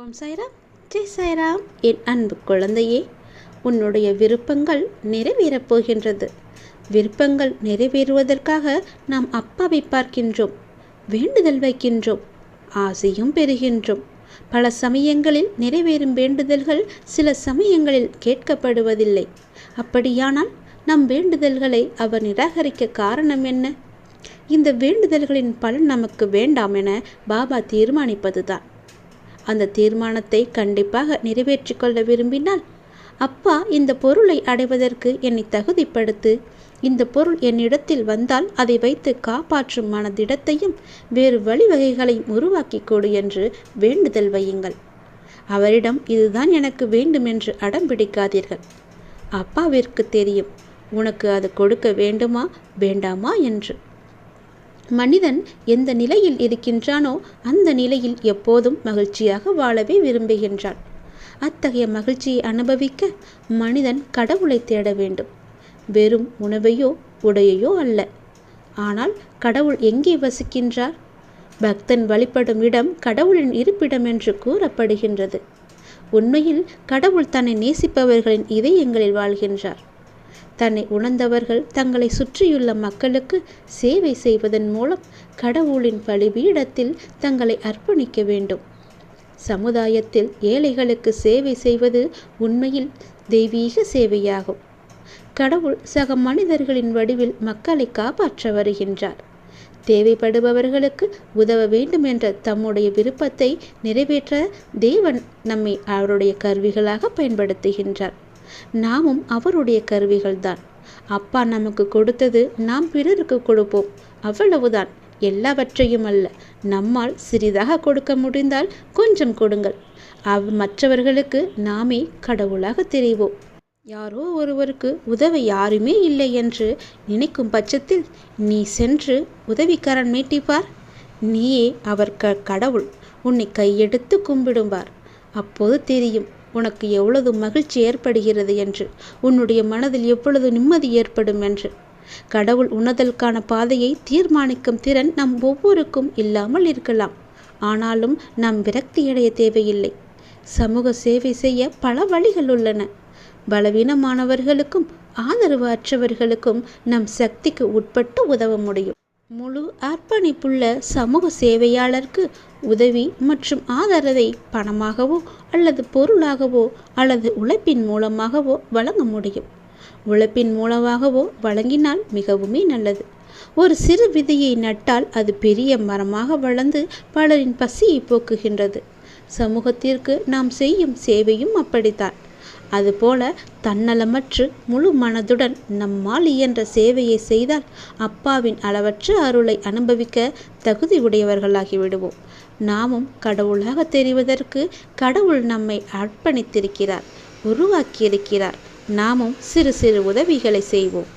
ஓம் சாய்ராம். ஜெய் சாய்ராம். என் அன்பு குழந்தையே உன்னுடைய விருப்பங்கள் நிறைவேறப் போகின்றது விருப்பங்கள் நிறைவேறுவதற்காக நாம் அப்பாவை பார்க்கின்றோம் வேண்டுதல் வைக்கின்றோம் ஆசையும் பெறுகின்றோம். பல சமயங்களில் நிறைவேறும் வேண்டுதல்கள் சில சமயங்களில் கேட்கப்படுவதில்லை. அப்படியானால் நம் வேண்டுதல்களை அவர் நிராகரிக்க காரணம் என்ன? இந்த வேண்டுதல்களின் பலன் நமக்கு வேண்டாம் என பாபா தீர்மானிப்பதுதான். அந்த தீர்மானத்தை கண்டிப்பாக நிறைவேற்றிக் கொள்ள விரும்பினால் அப்பா இந்த பொருளை அடைவதற்கு என்னை தகுதிப்படுத்து இந்த பொருள் என்னிடத்தில் வந்தால் அதை வைத்து காப்பாற்றும் மனதிடத்தையும் வேறு வழிவகைகளையும் உருவாக்கி கொடு என்று வேண்டுதல் வையுங்கள். அவரிடம் இதுதான் எனக்கு வேண்டும் என்று அடம் பிடிக்காதீர்கள். அப்பாவிற்கு தெரியும் உனக்கு அது கொடுக்க வேண்டுமா வேண்டாமா என்று. மனிதன் எந்த நிலையில் இருக்கின்றானோ அந்த நிலையில் எப்போதும் மகிழ்ச்சியாக வாழவே விரும்புகின்றான் அத்தகைய மகிழ்ச்சியை அனுபவிக்க மனிதன் கடவுளை தேட வேண்டும். வெறும் உணவையோ உடையையோ அல்ல. ஆனால் கடவுள் எங்கே வசிக்கின்றார்? பக்தன் வழிபடும் இடம் கடவுளின் இருப்பிடம் என்று கூறப்படுகின்றது. உண்மையில் கடவுள் தன்னை நேசிப்பவர்களின் இதயங்களில் வாழ்கின்றார். தன்னை உணர்ந்தவர்கள் தங்களை சுற்றியுள்ள மக்களுக்கு சேவை செய்வதன் மூலம் கடவுளின் பலிபீடத்தில் தங்களை அர்ப்பணிக்க வேண்டும். சமுதாயத்தில் ஏழைகளுக்கு சேவை செய்வது உண்மையில் தெய்வீக சேவையாகும். கடவுள் சக மனிதர்களின் வடிவில் மக்களை காப்பாற்ற வருகின்றார். தேவைப்படுபவர்களுக்கு உதவ வேண்டும் என்ற தம்முடைய விருப்பத்தை நிறைவேற்ற தேவன் நம்மை அவருடைய கருவிகளாக பயன்படுத்துகின்றார். நாமும் அவருடைய கருவிகள்தான். அப்பா நமக்கு கொடுத்தது நாம் பிறருக்கு கொடுப்போம். அவ்வளவுதான். எல்லாவற்றையும் அல்ல. நம்மால் சிறிதாக கொடுக்க முடிந்தால் கொஞ்சம் கொடுங்கள். அவ் மற்றவர்களுக்கு நாமே கடவுளாக தெரிவோம். யாரோ ஒருவருக்கு உதவ யாருமே இல்லை என்று நினைக்கும் பட்சத்தில் நீ சென்று உதவிக்காரன் மீட்டிப்பார். நீயே அவர் க கடவுள். உன்னை கையெடுத்து கும்பிடும்பார். அப்போது தெரியும். உனக்கு எவ்வளவு மகிழ்ச்சி ஏற்படுகிறது என்று உன்னுடைய மனதில் எவ்வளவு நிம்மதி ஏற்படும் என்று. கடவுள் உணர்தலுக்கான பாதையை தீர்மானிக்கும் திறன் நம் ஒவ்வொருக்கும் இல்லாமல் இருக்கலாம். ஆனாலும் நாம் விரக்தியடைய தேவையில்லை. சமூக சேவை செய்ய பல வழிகள் உள்ளன. பலவீனமானவர்களுக்கும் ஆதரவு அற்றவர்களுக்கும் நம் சக்திக்கு உட்பட்டு உதவ முடியும். முழு அர்ப்பணிப்புள்ள சமூக சேவையாளருக்கு உதவி மற்றும் ஆதரவை பணமாகவோ அல்லது பொருளாகவோ அல்லது உழைப்பின் மூலமாகவோ வழங்க முடியும். உழைப்பின் மூலமாகவோ வழங்கினால் மிகவுமே நல்லது. ஒரு சிறு விதையை நட்டால் அது பெரிய மரமாக வளர்ந்து பலரின் பசியை போக்குகின்றது. சமூகத்திற்கு நாம் செய்யும் சேவையும் அப்படித்தான். அதுபோல தன்னலமற்று முழு மனதுடன் நம்மால் இயன்ற சேவையை செய்தால் அப்பாவின் அளவற்ற அருளை அனுபவிக்க தகுதி உடையவர்களாகி விடுவோம். நாமும் கடவுளாக தெரிவதற்கு கடவுள் நம்மை அர்ப்பணித்திருக்கிறார் உருவாக்கியிருக்கிறார். நாமும் சிறு சிறு உதவிகளை செய்வோம்.